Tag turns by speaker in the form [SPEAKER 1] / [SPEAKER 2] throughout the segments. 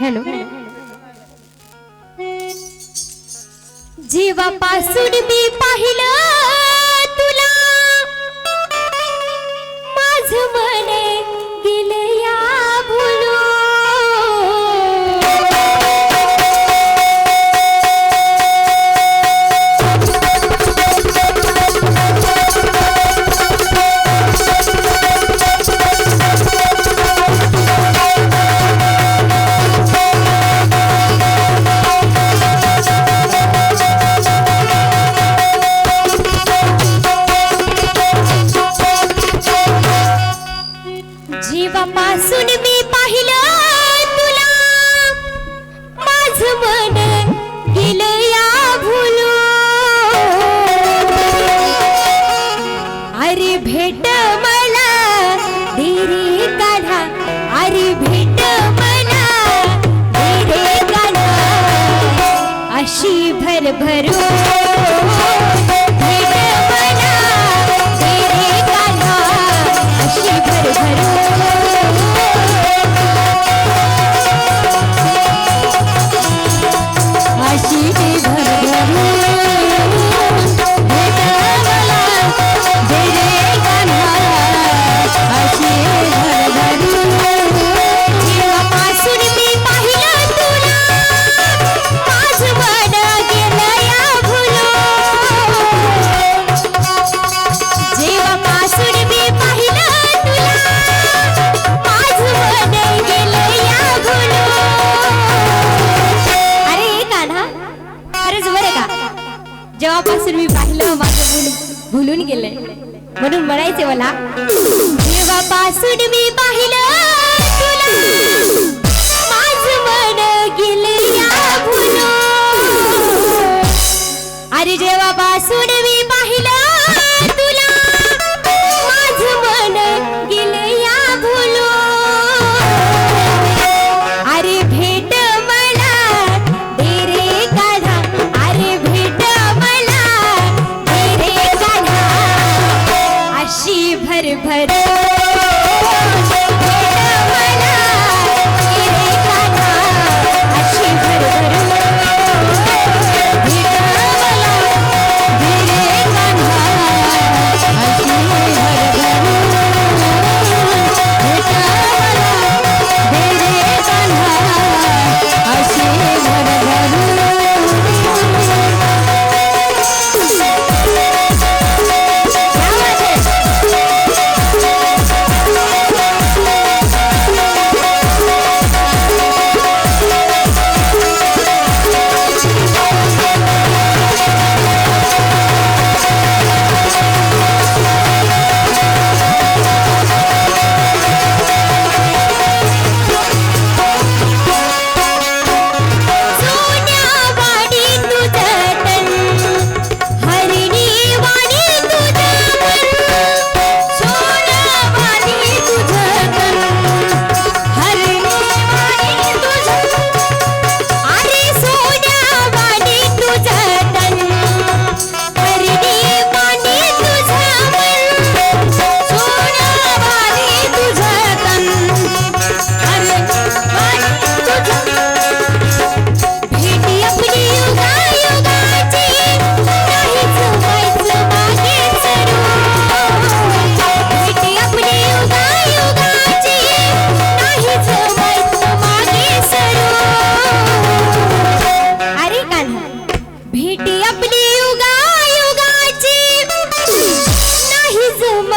[SPEAKER 1] Hello. जीवापासून मी पाहिलं. अरे भेट मला. धीरी काढा. अरे भेट मला. धीरे काढा. अशी भरभरू जेव्हापासून मी पाहिलं माझं भुलून गेलंय. म्हणून म्हणायचे मला जेव्हापासून मी पाहिलं अरे जेव्हापासून मी Friday.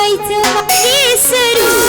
[SPEAKER 1] जायचं विसरू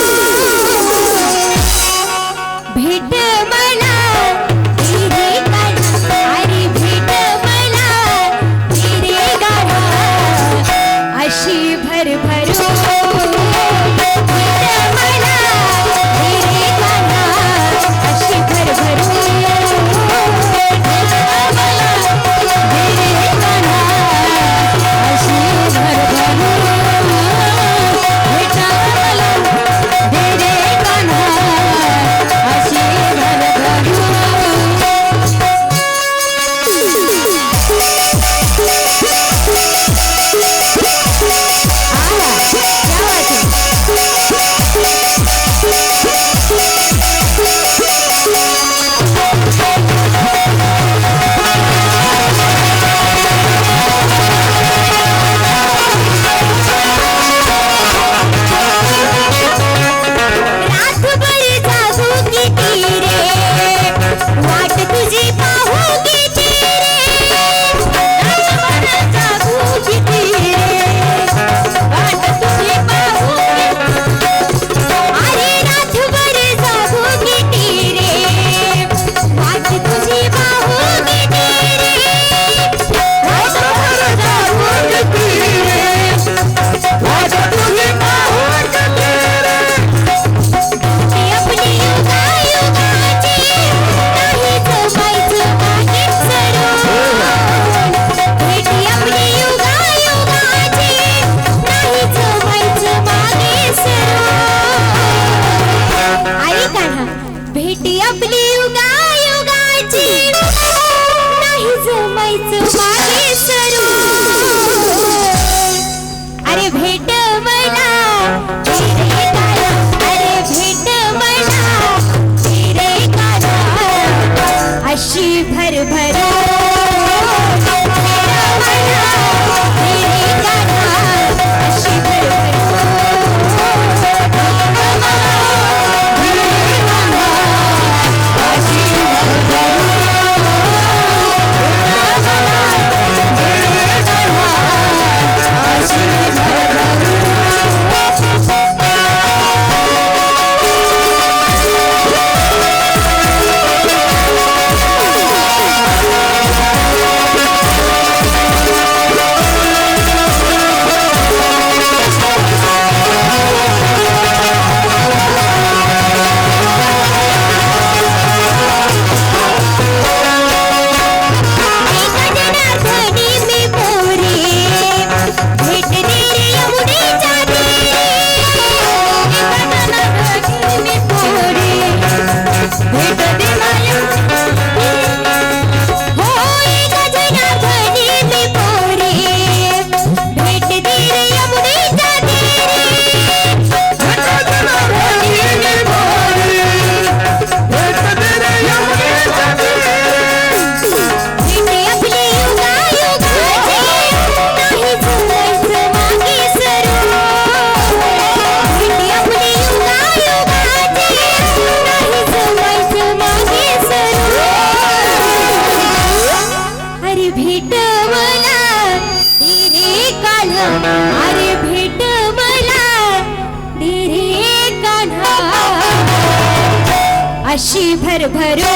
[SPEAKER 1] भरो।